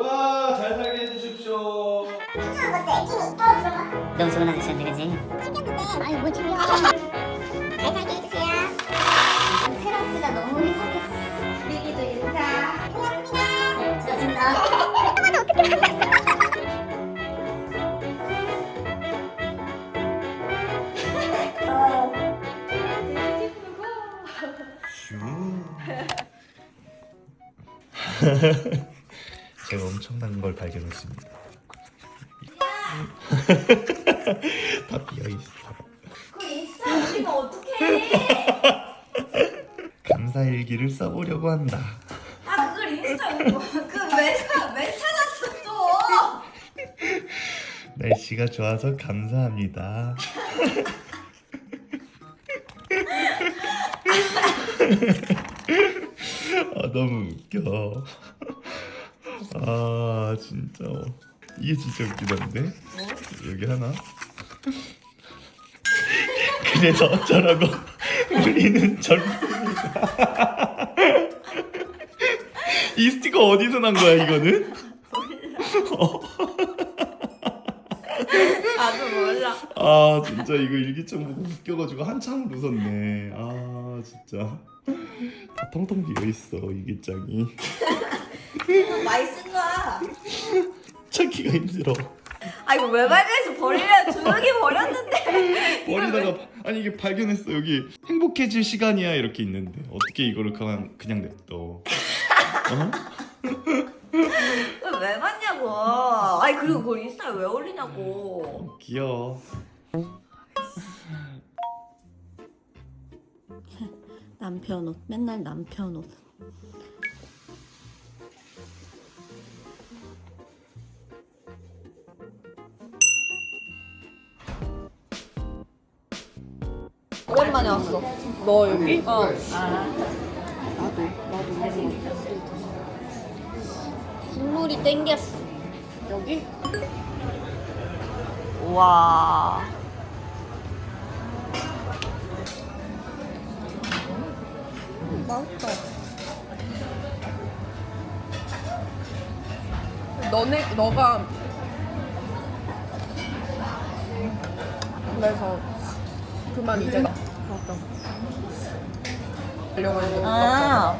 와, 잘 살게 해주십시오. 너무 좋은 아저씨한테 그지? 아니 뭘 챙겨 잘 살게 해주세요. 테라스가 너무 행복했어. 미기도 인사. 고맙습니다. 제가 엄청난 걸 발견했습니다. 다 비어 있어. 그 인스타 올리면 어떡해 감사 일기를 써보려고 한다. 아 그걸 인스타 그왜 왜 찾았어 또 날씨가 좋아서 감사합니다. 아 너무 웃겨. 아 진짜 이게 진짜 웃기던데. 여기 하나. 그래서 어쩌라고 우리는 젊습니다. 이 스티커 어디서 난 거야 이거는? 나도 몰라 아 진짜 이거 일기장 보고 웃겨가지고 한참 웃었네 아 진짜 다 텅텅 비어있어 일기장이 많이 쓴 거야. 찾기가 힘들어. 아 이거 왜 발견해서 버리려 조용히 버렸는데. 머리다가 아니 이게 발견했어. 여기 행복해질 시간이야. 이렇게 있는데. 어떻게 이거를 그냥 그냥 냅둬. 어? 이거 왜 봤냐고. 아니 그리고 그걸 인스타에 왜 올리냐고. 귀여워. 남편 옷 맨날 남편 옷 오랜만에 왔어. 너 여기? 어. 나도 나도. 국물이 땡겼어. 여기? 와. 맛있다. 너네 너가 그래서 그만 이제 맞다 하려고 했는데 못 갔잖아. 아,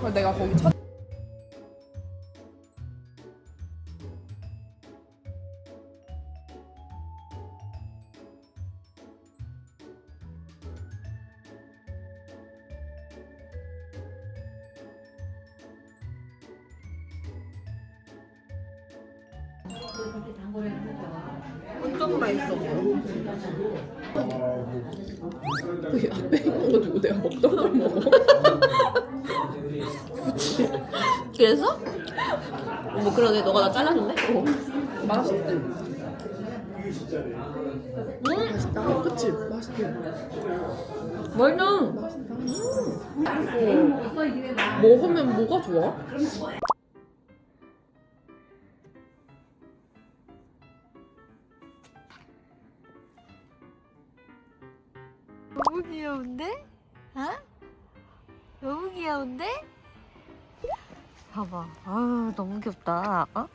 그래서 내가 거기 찾 맛있어 먹으면 뭐가 좋아? 너무 귀여운데? 어? 너무 귀여운데? 봐봐. 아유, 너무 귀엽다. 어?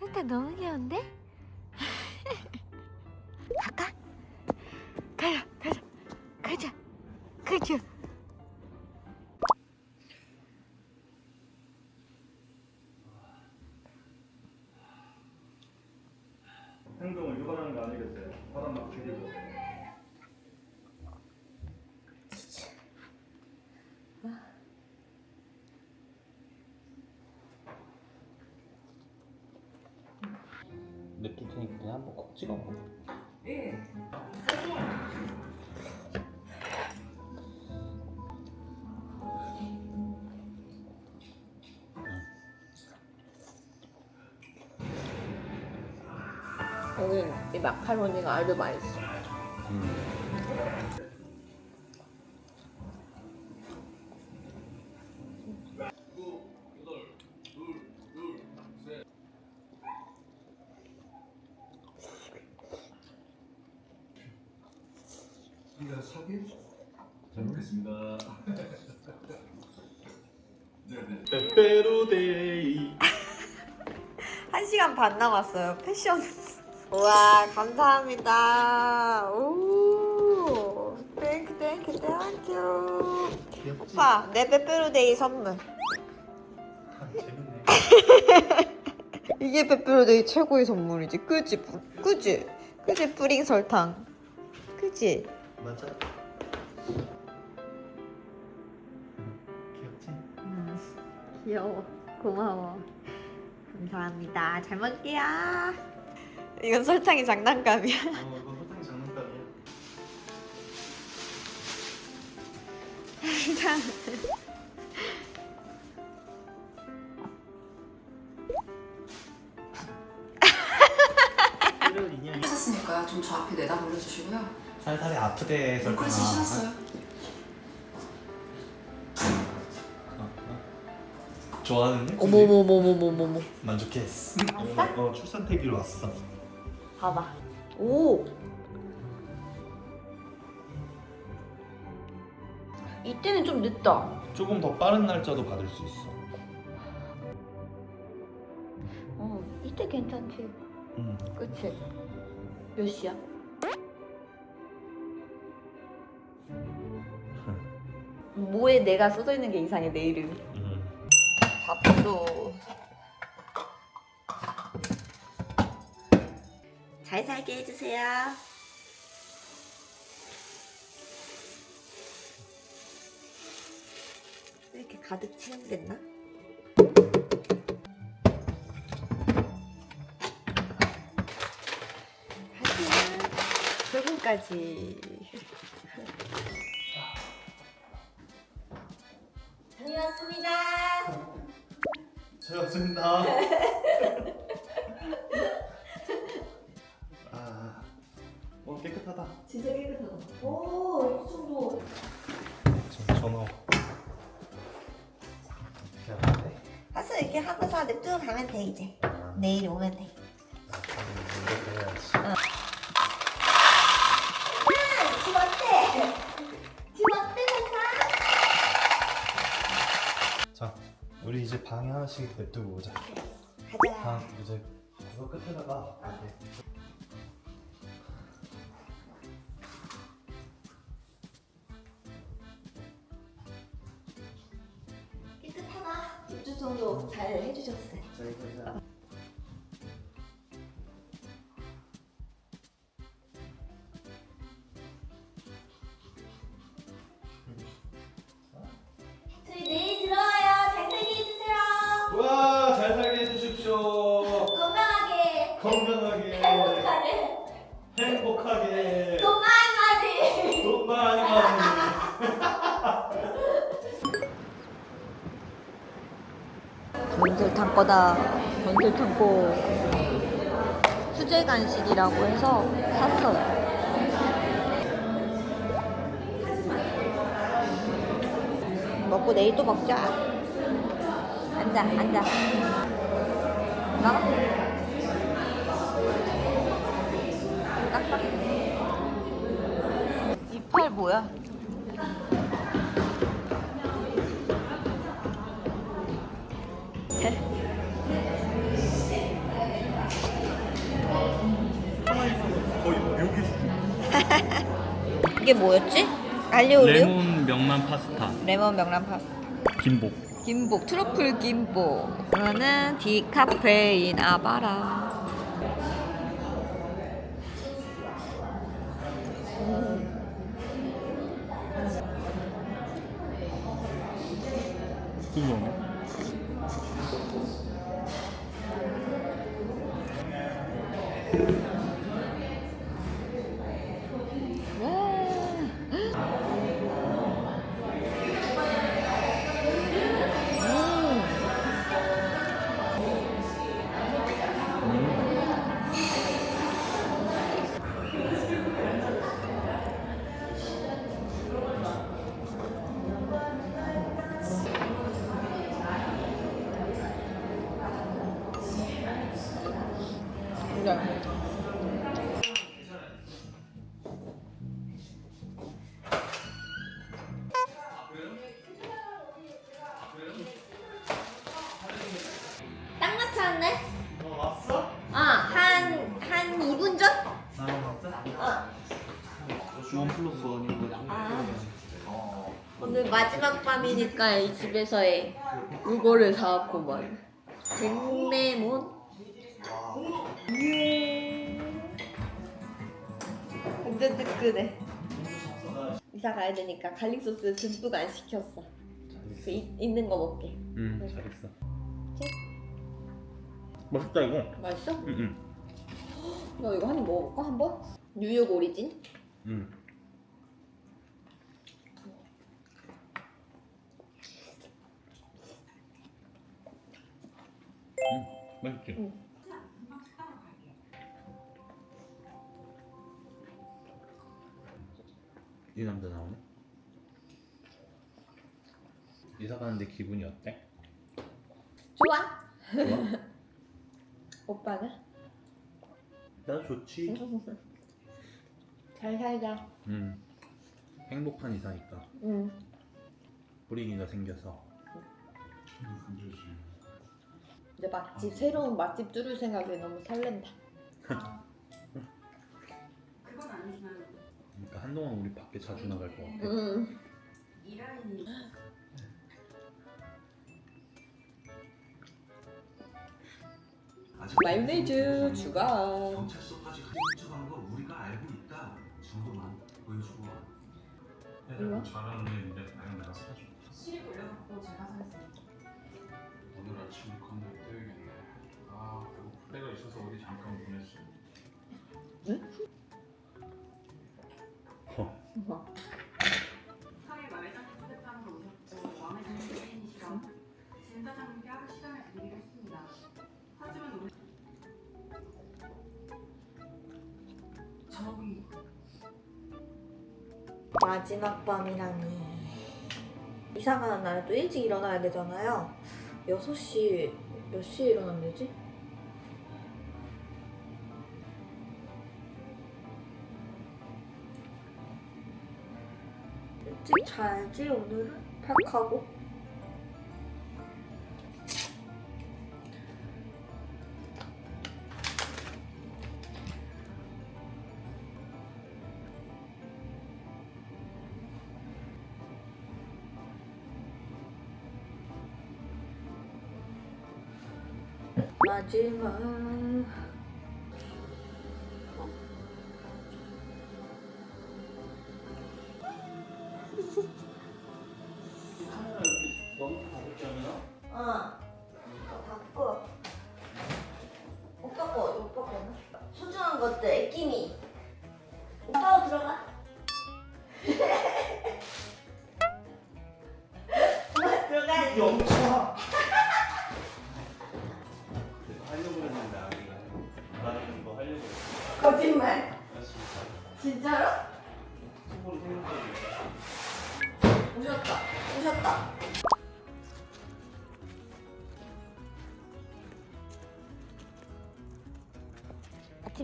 일단 너무 귀여운데? 냅둘 테니까 그냥 한번 콕 찍어 먹어. 여기 이 마카로니가 아주 맛있어. 잘 남았어요. 패션. 우와, 감사합니다. 오, 땡큐, 땡큐, 땡큐. 오빠, 내 빼빼로데이 선물. 재밌네. 이게 빼빼로데이 최고의 선물이지. 그지? 그지? 그지? 뿌링 설탕. 그지? 맞아. 귀엽지? 음, 귀여워. 고마워. 감사합니다. 잘 먹을게요. 이건 설탕이 장난감이야. 어 이거 소탕 장난감이야. 일요일 인형이 하셨으니까 좀 저 앞에 내다 버려주시고요. 살살이 아프대 설탕아. 그렇지 신었어요. 좋아하는 어머머머머머머머. 만족했어. 왔어? 어 출산 태기로 왔어. 봐봐. 오. 이때는 좀 늦다. 조금 더 빠른 날짜도 받을 수 있어. 어, 이때 괜찮지. 응. 그치? 몇 시야? 뭐에 내가 써져 있는 게 이상해 내 이름. 응. 밥도. 잘 살게 해주세요. 이렇게 가득 채우겠나? 하지만 결국까지 다녀왔습니다. 잘 왔습니다. 아, 어 깨끗하다. 진짜 깨끗하다. 오, 이 정도. 이렇게 하면 돼. 가서 이렇게 하고서 냅두고 가면 돼 이제. 내일 오면 돼. 방에 하나씩 냅두고 오자. 가자. 방 이제 그거 끝에다가 이렇게. 깨끗하다. 입주 정도 잘 해주셨어요. 자 이거 이제 먹고 내일 또 먹자. 앉아, 앉아. 깎아. 이팔 뭐야? 거의 묘기 이게 뭐였지? 알리올리오? 레몬 명란 파스타. 레몬 명란 파스타. 김복. 김복 트러플 김복. 이거는 디카페인 아바라 밤이니까 이 집에서의 이거를 사왔구만. 백레몬. 완전 뜨끈해. 이사 가야 되니까 갈릭 소스 듬뿍 안 시켰어. 그 이- 있는 거 먹게. 응 잘했어. 맛있다 이거. 맛있어? 응응. 나 이거 한 입 먹어볼까 한번? 뉴욕 오리진? 응. 응 맛있지. 응. 이 남자 나오네. 이사 가는데 기분이 어때? 좋아. 좋아? 오빠는? 나 좋지. 잘 살자. 응. 행복한 이사니까 응. 뿌리기가 생겨서. 이제 맛집 새로운 맛집 뚫을 생각에 너무 설렌다. 그건 아니지만 그러니까 한동안 우리 밖에 자주 나갈 것 같아. 응. 일하는 마요네즈 추가. 경찰서까지 훔쳐가는 걸 우리가 알고 있다 정도만 보여주고 와. 몰라? 잘하는 애인데 나랑 내가 사줘 실이 걸려갖고 제가 사했어요. 오늘 아침 잠깐 보냈어 사회 말장 초대장으로 오셨고 마음에 드는 지인이시라 진 사장님께 하루 시간을 드리기로 했습니다. 하지만 오늘 저기 마지막 밤이라니. 이사 가는 날도 일찍 일어나야 되잖아요. 6시, 몇 시에 일어나면 되지? 일찍 자야지, 오늘은. 팩하고. 마지막. 너무 가볍지 않아? 어.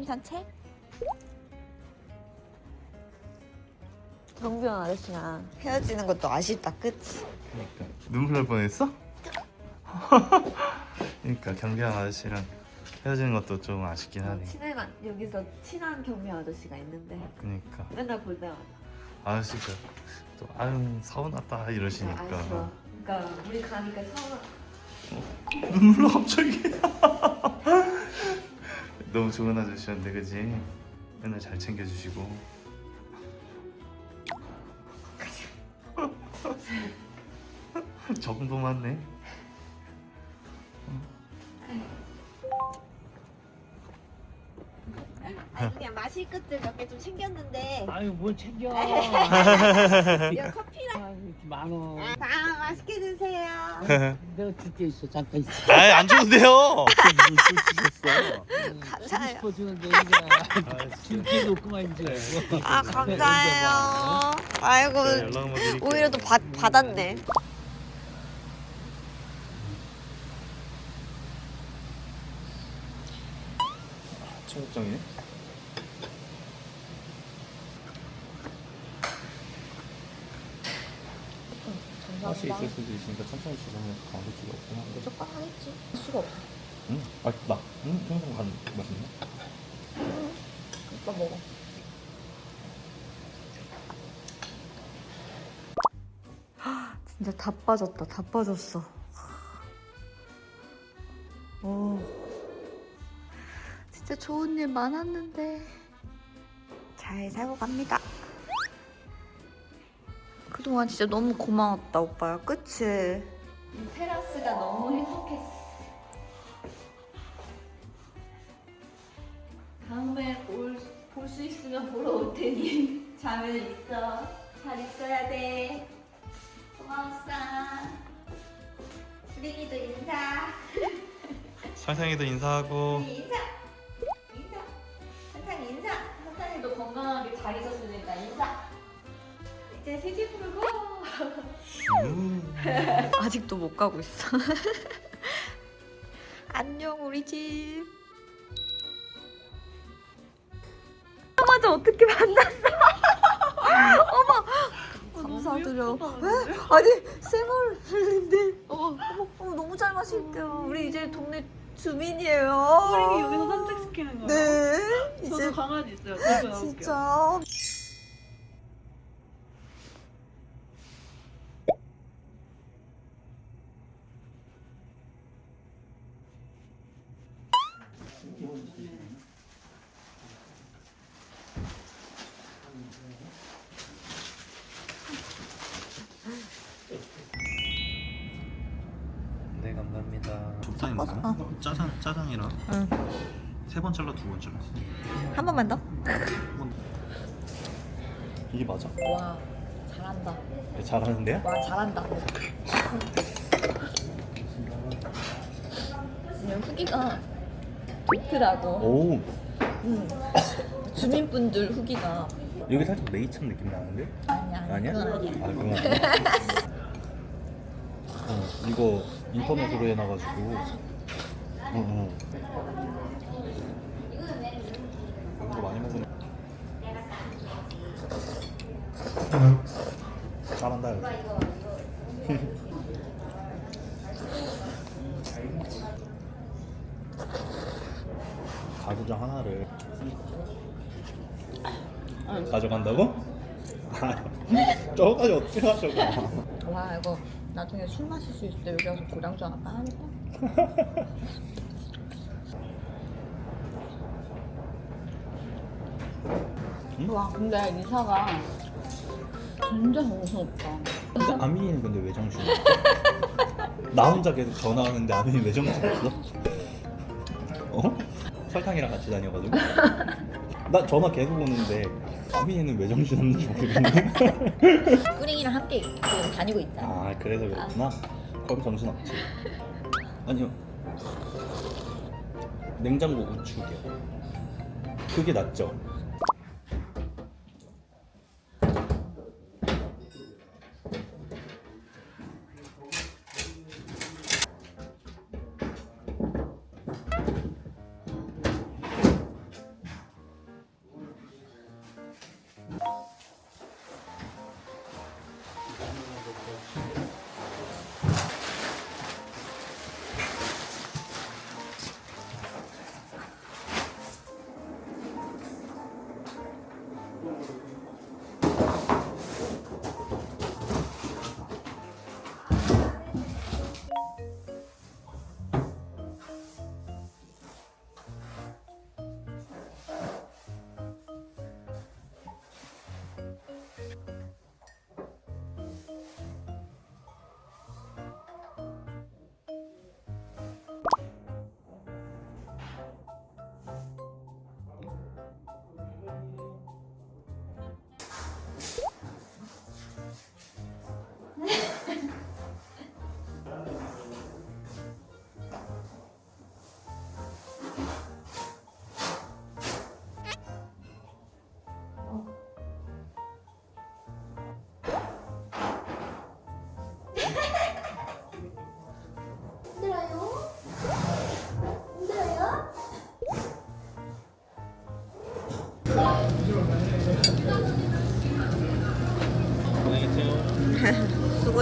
산책? 경비원 아저씨랑 헤어지는 것도 아쉽다, 그치? 그러니까 눈물 날 뻔했어? 그러니까 경비원 아저씨랑 헤어지는 것도 좀 아쉽긴 하네. 친한 여기서 친한 경비원 아저씨가 있는데 그러니까 맨날 볼 때마다 아저씨가 또 아유 서운하다 이러시니까 아쉬워. 그러니까 우리 가니까 서운하. 눈물 나 갑자기. 너무 좋은 아저씨였는데 그지? 맨날 잘 챙겨주시고. 적응도 많네. 아니 그냥 마실 것들 몇 개 좀 챙겼는데 아유 뭘 챙겨 야 커피랑 아유, 이렇게 많어 아 맛있게 드세요. 내가 줄게 있어 잠깐 있어 아이 안 좋은데요. 감사해요. 주고 싶어 주는데 이제 줄게 놓고만 이제 아 감사해요. 아이고 연락 한번 드릴게요. 오히려 또 받, 받았네. 청국장이네. 맛이 있을 수도 있으니까 천천히 주문해서 가운데 쪽이 없긴 한데 무조건 하겠지. 할 수가 없어. 음 맛있다 음 생선 간 맛있네 오빠 먹어. 진짜 다 빠졌다. 다 빠졌어. 오. 진짜 좋은 일 많았는데 잘 살고 갑니다. 그동안 진짜 너무 고마웠다 오빠야. 그치? 이 테라스가 너무 행복했어. 다음에 볼 수 있으면 보러 올 테니 자면 있어. 잘 있어야 돼. 고마웠어. 수린이도 인사. 설상이도 인사하고 인사. 인사. 항상 인사. 항상이도 건강하게 잘 있었으니까 인사. 이제 새 집으로 고. 음. 아직도 못 가고 있어. 안녕 우리 집. 하자마자 어떻게 만났어? 어머 감사드려. 왜? 아니 생얼인데. 어머 어머 어머 너무 잘 마실게요. 우리 이제 동네 주민이에요. 우리 여기서 산책시키는 거야? 네. 이제 저도 강아지 있어요. 진짜. 짜장이랑 응. 세 번 잘라 두 번 잘라. 한 번만 더. 이게 맞아? 와 잘한다. 잘하는데요? 와 잘한다. 그냥 후기가 좋더라고. 오 응. 주민분들 후기가 여기 살짝 네이처 느낌 나는데? 아니야 아니야? 그건 아 아니야. 그건 아니야. 어 이거 인터넷으로 해놔가지고. 많이. 잘한다 여기. 가구장 하나를 가져간다고? 아, 저거까지 어떻게 가져가? 와 이거 나중에 술 마실 수 있을 때 여기 와서 고량주 하나. 응? 와 근데 이사가 진짜 정신없다. 근데 아민이는 근데 왜 정신 없어? 나 혼자 계속 전화하는데 아민이 왜 정신 없어? 어? 설탕이랑 같이 다녀가지고 나 전화 계속 오는데 아민이는 왜 정신 없는지 모르겠네 꾸링이랑 함께 지금 다니고 있잖아. 아 그래서 그렇구나. 그럼 정신 없지. 아니요. 냉장고 우측이요. 그게 낫죠?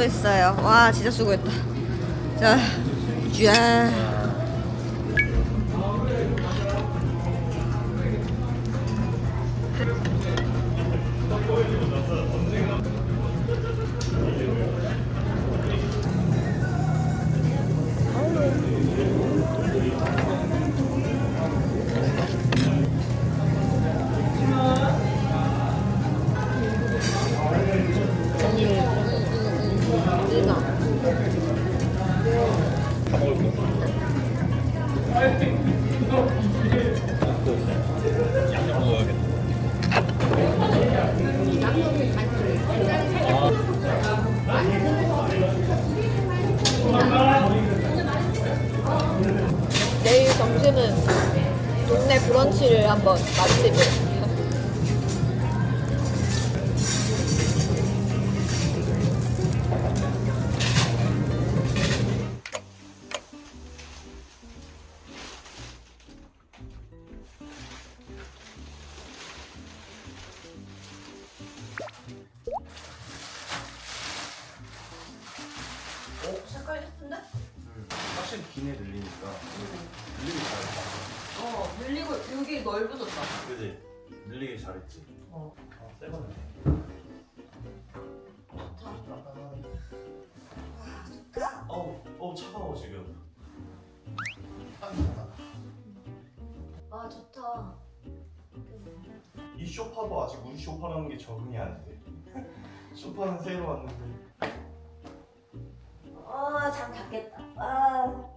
수고했어요. 와 진짜 수고했다. 자, 짠. 한번 맛집을. 차가워 지금 아, 좋다. 이 쇼파도 아직 우리 쇼파라는 게 적응이 안 돼 쇼파는 새로 왔는데 아, 잠 잤겠다. 아.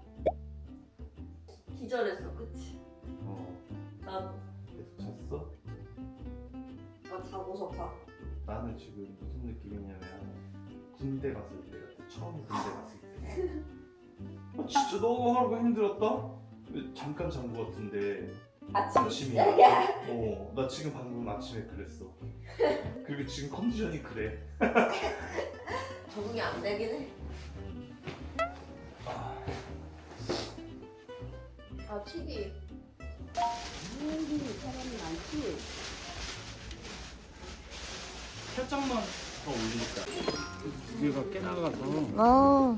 기절했어, 그치? 어 나도. 계속 잤어? 나 자고서 봐. 나는 지금 무슨 느낌이냐면 군대 갔을 때 같아 처음 군대 갔을 때 아, 진짜 너무 하루가 힘들었다? 잠깐 잔 거 같은데 아침 아침이야. 시작이야. 어, 나 지금 방금 아침에 그랬어. 그리고 지금 컨디션이 그래. 적응이 안 되긴 해. 아, 튀기. 살짝만 더 올리니까. 두개가 깨 나가서 아.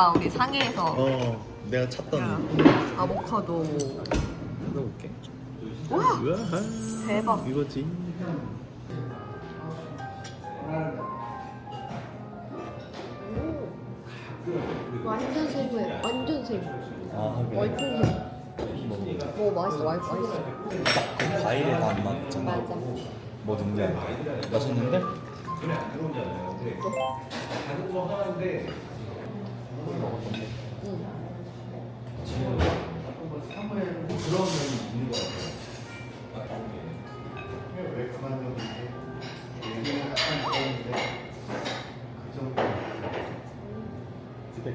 오빠 우리 상해에서. 어, 내가 찾던 아보카도. 뜯어볼게. 와 우와, 대박. 이거지. 완전 세부해 완전 세부. 아, 그래. 얼큰해 뭐 맛있어 맛있어 맛있어. 그 과일에 다안 맞잖아. 맞아. 뭐 등대 맛있는데?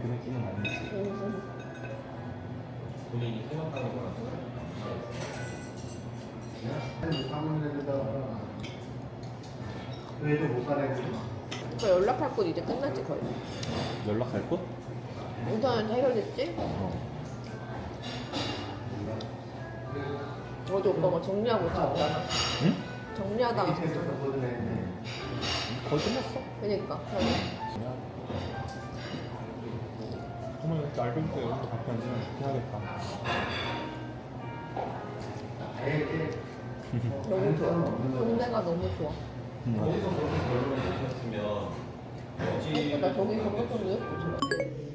그 느낌은 아니지. 본인이 생각하는 거랑 저 연락할 곳 이제 끝났지 거의. 연락할 곳? 우선 해결됐지? 어. 어제 오빠가 정리하고 잤잖아. 응? 정리하다가 잤잖아. 거의 끝났어. 그니까. 정말 얇은 거 이런 거 바뀌면 해야겠다. 너무 좋아. 동네가 너무 좋아. 그러니까 나 저기 경찰서도 예쁘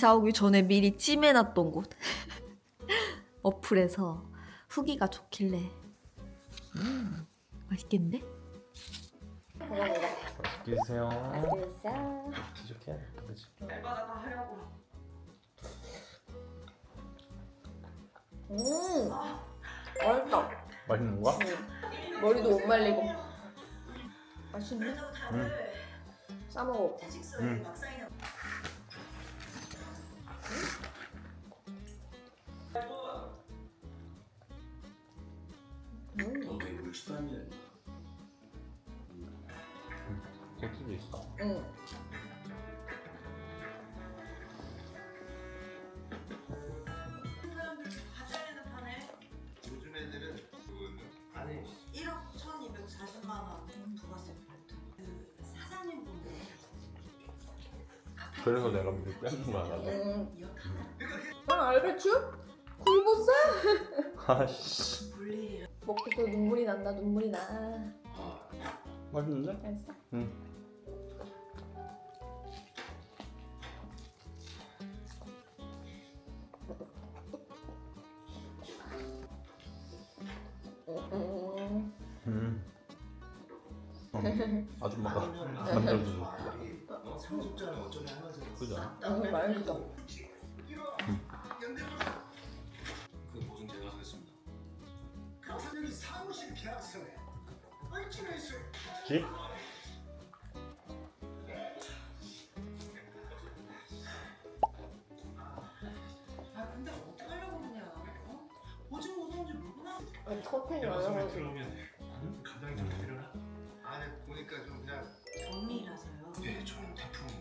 사 오기 전에 미리 찜해놨던 곳 어플에서 후기가 좋길래 음, 맛있겠는데? 드세요. 됐어 지적해야 돼. 그렇지. 날마다 다 하려고. 음 맛있다 맛있는 거야? 머리도 못 말리고. 맛있네. 응. 싸먹어. 응. 고추도 있어. 응. 그래서 내가 미리 빼는 거야 나도. 응. 아 알배추? 굴보쌈? 아씨. 먹고 또 눈물이 난다 눈물이 나. 맛있는데? 맛있어? 응. 하면서 그죠? 음, 맛있어. 그 보증 제가 하겠습니다 집? 아 근데 어떻게 하려고 그러냐? 어? 보증 무서운지 모르나? 아니 커튼이 많아가지고. 감당이 좀 되려나? 안에 보니까 좀 그냥 정리라서요. 예 저는 이해는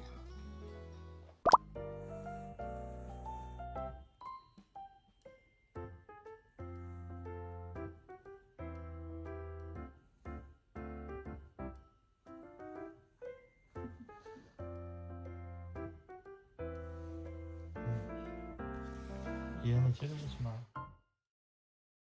찍어주지 마.